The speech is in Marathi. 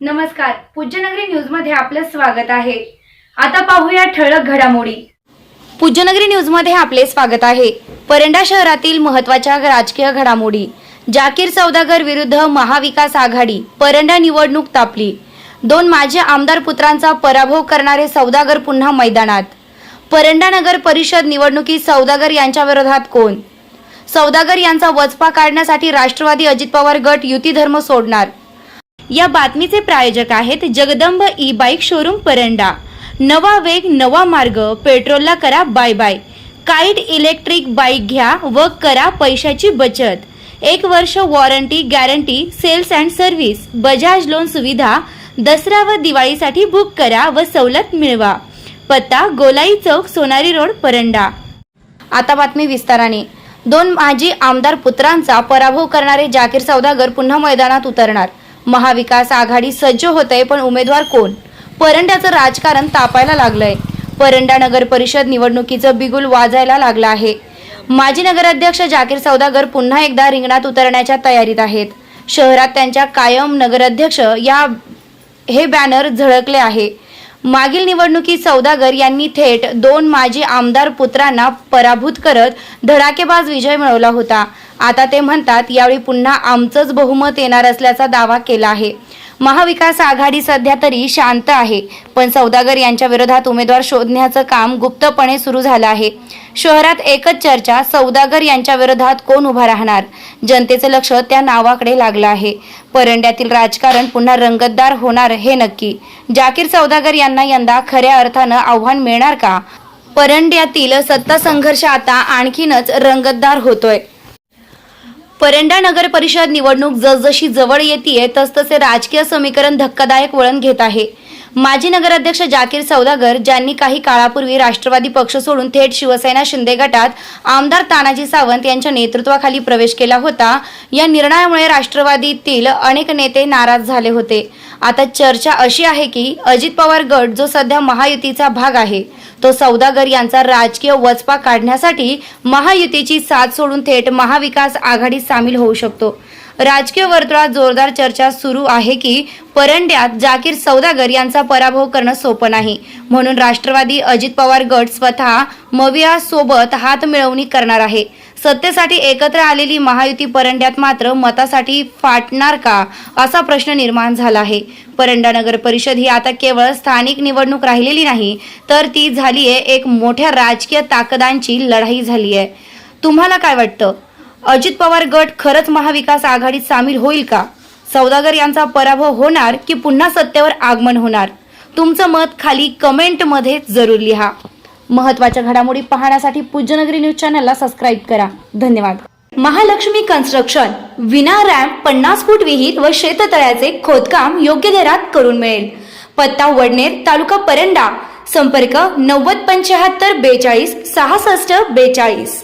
नमस्कार पूज्यनगरी न्यूजमध्ये आपलं स्वागत आहे. आता पाहूया ठळक घडामोडी. पूज्यनगरी न्यूजमध्ये आपले स्वागत आहे. परंडा शहरातील महत्त्वाच्या राजकीय घडामोडी. जाकीर सौदागर विरुद्ध महाविकास आघाडी परंडा निवडणूक तापली. दोन माजी आमदार पुत्रांचा पराभव करणारे सौदागर पुन्हा मैदानात. परंडा नगर परिषद निवडणुकीत सौदागर यांच्या विरोधात कोण? सौदागर यांचा वचपा काढण्यासाठी राष्ट्रवादी अजित पवार गट युती धर्म सोडणार. या बातमीचे प्रायोजक आहेत Jagdamb E bike showroom Paranda. नवा वेग नवा मार्ग पेट्रोलला करा bye bye. Kite electric bike घ्या व करा पैशाची बचत. एक वर्ष warranty guarantee sales and service Bajaj loan सुविधा दसरा व दिवाळीसाठी बुक करा व सवलत मिळवा. पत्ता गोलाई चौक सोनारी रोड परंडा. आता बातमी विस्ताराने. दोन माजी आमदार पुत्रांचा पराभव करणारे जाकीर सौदागर पुन्हा मैदानात उतरणार. महाविकास आघाडी सज्ज होत आहे पण उमेदवार कोण? परंड्याचं राजकारण तापायला लागलंय. परंडा नगर परिषद निवडणुकीचं बिगुल वाजायला लागलं आहे. माजी नगराध्यक्ष जाकीर सौदागर पुन्हा एकदा रिंगणात उतरण्याच्या तयारीत आहेत. शहरात त्यांच्या कायम नगराध्यक्ष या हे बॅनर झळकले आहे. मागील निवडणुकीत सौदागर यांनी थेट दोन माजी आमदार पुत्रांना पराभूत करत धडाकेबाज विजय मिळवला होता. आता ते म्हणतात यावेळी पुन्हा आमचंच बहुमत येणार असल्याचा दावा केला आहे. महाविकास आघाडी सध्या तरी शांत आहे. पण सौदागर यांच्या विरोधात उमेदवार शोधण्याचं काम गुप्तपणे सुरू झालं आहे. शहरात एकच चर्चा सौदागर यांच्या विरोधात कोण उभा राहणार? जनतेचं लक्ष त्या नावाकडे लागलं आहे. परंड्यातील राजकारण पुन्हा रंगतदार होणार हे नक्की. जाकीर सौदागर यांना यंदा खऱ्या अर्थानं आव्हान मिळणार का? परंड्यातील सत्ता संघर्ष आता आणखीनच रंगतदार होतोय. परंडा नगर परिषद निवडणूक जसजशी जवळ येते तसतसे राजकीय समीकरण धक्कादायक वळण घेत आहे. माजी नगराध्यक्ष जाकीर सौदागर ज्यांनी काही काळापूर्वी राष्ट्रवादी पक्ष सोडून थेट शिवसेना शिंदे गटात आमदार तानाजी सावंत यांच्या नेतृत्वाखाली प्रवेश केला होता या निर्णयामुळे राष्ट्रवादीतील अनेक नेते नाराज झाले होते. आता चर्चा अशी आहे की अजित पवार गट जो सध्या महायुतीचा भाग आहे तो सौदागर यांचा राजकीय वचपा काढण्यासाठी महायुतीची साथ सोडून थेट महाविकास आघाडीत सामील होऊ शकतो. राजकीय वर्तुळात जोरदार चर्चा सुरू आहे की परंड्यात जाकीर सौदागर यांचा पराभव करणं सोपं नाही. म्हणून राष्ट्रवादी अजित पवार गट स्वतः मविया सोबत हात मिळवणी करणार आहे. सत्तेसाठी एकत्र आलेली महायुती परंड्यात मात्र मतासाठी फाटणार का असा प्रश्न निर्माण झाला आहे. परंडा नगर परिषद ही आता केवळ स्थानिक निवडणूक राहिलेली नाही तर ती झाली आहे एक मोठ्या राजकीय ताकदांची लढाई झाली आहे तुम्हाला काय वाटतं? अजित पवार गट खरंच महाविकास आघाडीत सामील होईल का? सौदागर यांचा पराभव होणार की पुन्हा सत्तेवर आगमन होणार? तुमचं मत खाली कमेंटमध्ये जरूर लिहा. महत्त्वाच्या घडामोडी पाहण्यासाठी पूज्यनगरी न्यूज चॅनलला सबस्क्राईब करा. धन्यवाद. महालक्ष्मी कन्स्ट्रक्शन विना रॅम्प पन्नास फूट विहीर व शेततळ्याचे खोदकाम योग्य दरात करून मिळेल. पत्ता वडनेर तालुका परंडा. संपर्क नव्वद पंच्याहत्तर बेचाळीस सहासष्ट बेचाळीस.